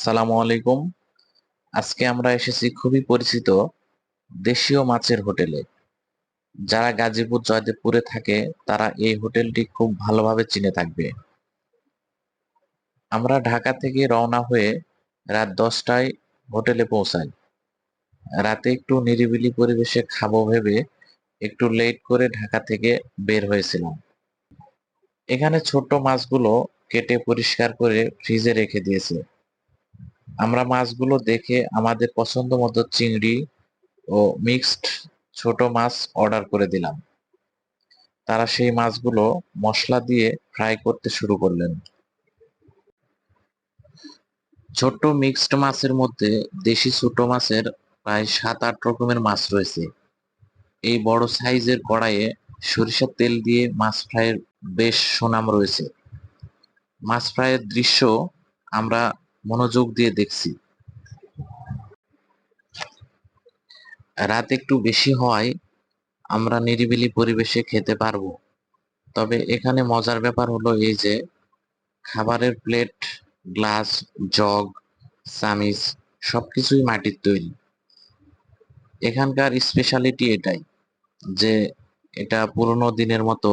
আসসালামু আলাইকুম। আজকে আমরা এসেছি খুবই পরিচিত দেশীয় মাছের হোটেলে। যারা গাজীপুর, জয়দেবপুরে থাকে, তারা এই হোটেলটি খুব ভালোভাবে চিনে থাকবে। আমরা ঢাকা থেকে রওনা হয়ে রাত দশটায় হোটেলে পৌঁছাই। রাতে একটু নিরিবিলি পরিবেশে খাব ভেবে একটু লেট করে ঢাকা থেকে বের হয়েছিলাম। এখানে ছোট্ট মাছগুলো কেটে পরিষ্কার করে ফ্রিজে রেখে দিয়েছে। আমরা মাছগুলো দেখে আমাদের পছন্দ মতো চিংড়ি ও মিক্সড ছোট মাছ অর্ডার করে দিলাম। তারা সেই মাছগুলো মশলা দিয়ে ফ্রাই করতে শুরু করলেন। ছোট্ট মিক্সড মাছের মধ্যে দেশি ছোট মাছের প্রায় সাত আট রকমের মাছ রয়েছে। এই বড় সাইজের কড়াইয়ে সরিষার তেল দিয়ে মাছ ফ্রাইয়ের বেশ সুনাম রয়েছে। মাছ ফ্রাইয়ের দৃশ্য আমরা মনোযোগ দিয়ে দেখছি। রাত একটু বেশি হওয়ায় আমরা নিরিবিলি পরিবেশে খেতে পারব। তবে এখানে মজার ব্যাপার হলো এই যে, খাবারের প্লেট, গ্লাস, জগ চামিচ সবকিছুই মাটির তৈরি। এখানকার স্পেশালিটি এটাই যে, এটা পুরনো দিনের মতো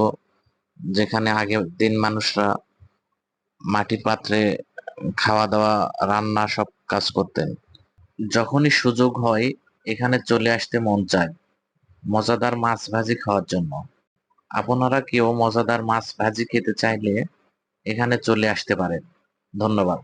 যেখানে আগের দিন মানুষরা মাটির পাত্রে খাওয়া দাওয়া রান্না সব কাজ করতেন। যখনই সুযোগ হয়, এখানে চলে আসতে মন চায় মজাদার মাছ ভাজি খাওয়ার জন্য। আপনারা কেউ মজাদার মাছ ভাজি খেতে চাইলে এখানে চলে আসতে পারেন। ধন্যবাদ।